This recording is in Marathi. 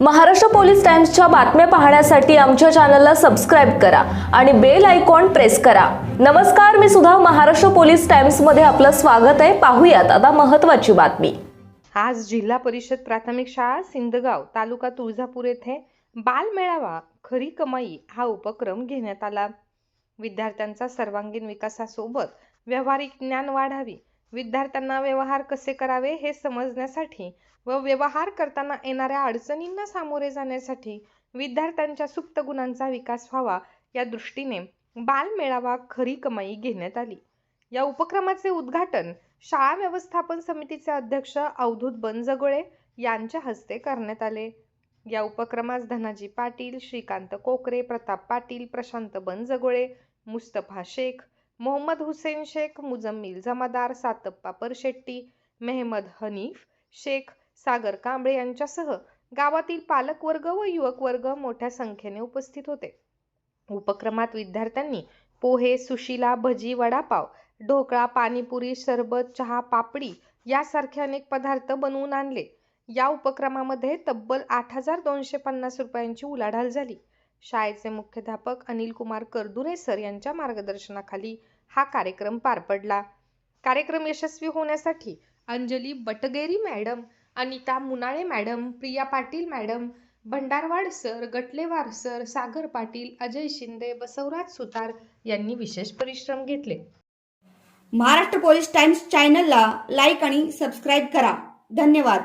महाराष्ट्र पोलीस टाइम्सच्या बातम्या पाहण्यासाठी आमच्या चॅनलला सबस्क्राईब करा आणि बेल आयकॉन प्रेस करा. नमस्कार मी सुद्धा महाराष्ट्र पोलीस टाइम्समध्ये आपलं स्वागत आहे. पाहूयात आता महत्त्वाची बातमी. आज जिल्हा परिषद प्राथमिक शाळा सिंदगाव तालुका तुळजापूर येथे बाल मेळावा खरी कमाई हा उपक्रम घेण्यात आला. विद्यार्थ्यांचा सर्वांगीण विकासासोबत व्यावहारिक ज्ञान वाढावी विद्यार्थ्यांना व्यवहार कसे करावे हे समजण्यासाठी व व्यवहार करताना येणाऱ्या अडचणींना सामोरे जाण्यासाठी विद्यार्थ्यांच्या सुप्त गुणांचा विकास व्हावा या दृष्टीने बालमेळावा खरी कमाई घेण्यात आली. या उपक्रमाचे उद्घाटन शाळा व्यवस्थापन समितीचे अध्यक्ष अवधूत बनजगोळे यांच्या हस्ते करण्यात आले. या उपक्रमास धनाजी पाटील श्रीकांत कोकरे प्रताप पाटील प्रशांत बनजगोळे मुस्तफा शेख मोहम्मद हुसेन शेख मुजम्मिल जमादार सातप्पा परशेट्टी मेहमद हनीफ शेख सागर कांबळे यांच्यासह गावातील पालकवर्ग व युवक वर्ग मोठ्या संख्येने उपस्थित होते. उपक्रमात विद्यार्थ्यांनी पोहे सुशिला भजी वडापाव ढोकळा पाणीपुरी सरबत चहा पापडी यासारखे अनेक पदार्थ बनवून आणले. या उपक्रमामध्ये तब्बल आठ हजार दोनशे पन्नास रुपयांची उलाढाल झाली. शाळेचे मुख्याध्यापक अनिल कुमार करदुरे सर यांच्या मार्गदर्शनाखाली हा कार्यक्रम पार पडला. कार्यक्रम यशस्वी होण्यासाठी Anjali Batgeri madam Anita Munale madam Priya Patil madam Bhandarwad sir Gatlewar sir Sagar Patil Ajay Shinde Basavraj Sutar यांनी विशेष परिश्रम घेतले. महाराष्ट्र पोलीस टाइम्स चॅनलला लाईक आणि सबस्क्राईब करा. धन्यवाद.